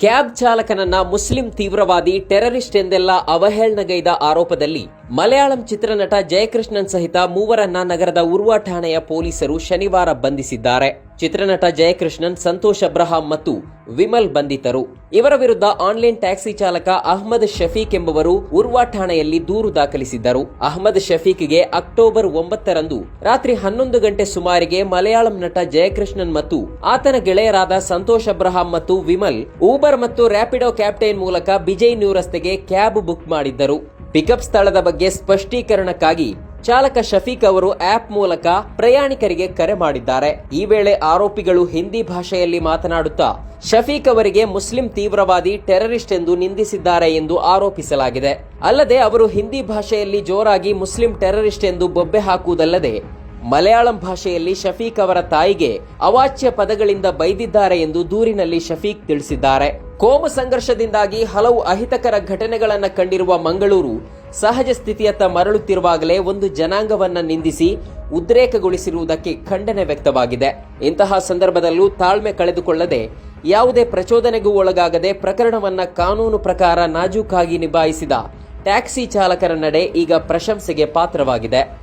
Cab ಚಾಲಕನನ್ನ ಮುಸ್ಲಿಂ ತೀವ್ರವಾದಿ ಟೆರರಿಸ್ಟ್ ಎಂದೆಲ್ಲ ಅವಹೇಳನಗೈದ ಆರೋಪದಲ್ಲಿ ಮಲಯಾಳಂ ಚಿತ್ರನಟ ಜಯಕೃಷ್ಣನ್ ಸಹಿತ ಮೂವರನ್ನ ನಗರದ ಉರ್ವಾ ಠಾಣೆಯ ಪೊಲೀಸರು ಶನಿವಾರ ಬಂಧಿಸಿದ್ದಾರೆ. ಚಿತ್ರನಟ ಜಯಕೃಷ್ಣನ್, ಸಂತೋಷ್ ಅಬ್ರಹಾಂ ಮತ್ತು ವಿಮಲ್ ಬಂಧಿತರು. ಇವರ ವಿರುದ್ಧ ಆನ್ಲೈನ್ ಟ್ಯಾಕ್ಸಿ ಚಾಲಕ ಅಹ್ಮದ್ ಶಫೀಕ್ ಎಂಬುವರು ಉರ್ವಾ ಠಾಣೆಯಲ್ಲಿ ದೂರು ದಾಖಲಿಸಿದ್ದರು. ಅಹ್ಮದ್ ಶಫೀಕ್ಗೆ ಅಕ್ಟೋಬರ್ ಒಂಬತ್ತರಂದು ರಾತ್ರಿ ಹನ್ನೊಂದು ಗಂಟೆ ಸುಮಾರಿಗೆ ಮಲಯಾಳಂ ನಟ ಜಯಕೃಷ್ಣನ್ ಮತ್ತು ಆತನ ಗೆಳೆಯರಾದ ಸಂತೋಷ್ ಅಬ್ರಹಾಂ ಮತ್ತು ವಿಮಲ್, ಊಬರ್ ಮತ್ತು ರ್ಯಾಪಿಡೋ ಕ್ಯಾಪ್ಟೈನ್ ಮೂಲಕ ಬಿಜೈ ನ್ಯೂ ರಸ್ತೆಗೆ ಕ್ಯಾಬ್ ಬುಕ್ ಮಾಡಿದ್ದರು. ಪಿಕಪ್ ಸ್ಥಳದ ಬಗ್ಗೆ ಸ್ಪಷ್ಟೀಕರಣಕ್ಕಾಗಿ ಚಾಲಕ ಶಫೀಕ್ ಅವರು ಆಪ್ ಮೂಲಕ ಪ್ರಯಾಣಿಕರಿಗೆ ಕರೆ ಮಾಡಿದ್ದಾರೆ. ಈ ವೇಳೆ ಆರೋಪಿಗಳು ಹಿಂದಿ ಭಾಷೆಯಲ್ಲಿ ಮಾತನಾಡುತ್ತಾ, ಶಫೀಕ್ ಅವರಿಗೆ ಮುಸ್ಲಿಂ ತೀವ್ರವಾದಿ ಟೆರರಿಸ್ಟ್ ಎಂದು ನಿಂದಿಸಿದ್ದಾರೆ ಎಂದು ಆರೋಪಿಸಲಾಗಿದೆ. ಅಲ್ಲದೆ ಅವರು ಹಿಂದಿ ಭಾಷೆಯಲ್ಲಿ ಜೋರಾಗಿ ಮುಸ್ಲಿಂ ಟೆರರಿಸ್ಟ್ ಎಂದು ಬೊಬ್ಬೆ ಹಾಕುವುದಲ್ಲದೆ ಮಲಯಾಳಂ ಭಾಷೆಯಲ್ಲಿ ಶಫೀಕ್ ಅವರ ತಾಯಿಗೆ ಅವಾಚ್ಯ ಪದಗಳಿಂದ ಬೈದಿದ್ದಾರೆ ಎಂದು ದೂರಿನಲ್ಲಿ ಶಫೀಕ್ ತಿಳಿಸಿದ್ದಾರೆ. ಕೋಮು ಸಂಘರ್ಷದಿಂದಾಗಿ ಹಲವು ಅಹಿತಕರ ಘಟನೆಗಳನ್ನು ಕಂಡಿರುವ ಮಂಗಳೂರು ಸಹಜ ಸ್ಥಿತಿಯತ್ತ ಮರಳುತ್ತಿರುವಾಗಲೇ ಒಂದು ಜನಾಂಗವನ್ನ ನಿಂದಿಸಿ ಉದ್ರೇಕಗೊಳಿಸಿರುವುದಕ್ಕೆ ಖಂಡನೆ ವ್ಯಕ್ತವಾಗಿದೆ. ಇಂತಹ ಸಂದರ್ಭದಲ್ಲೂ ತಾಳ್ಮೆ ಕಳೆದುಕೊಳ್ಳದೆ ಯಾವುದೇ ಪ್ರಚೋದನೆಗೂ ಒಳಗಾಗದೆ ಪ್ರಕರಣವನ್ನ ಕಾನೂನು ಪ್ರಕಾರ ನಾಜೂಕಾಗಿ ನಿಭಾಯಿಸಿದ ಟ್ಯಾಕ್ಸಿ ಚಾಲಕರ ನಡೆ ಈಗ ಪ್ರಶಂಸೆಗೆ ಪಾತ್ರವಾಗಿದೆ.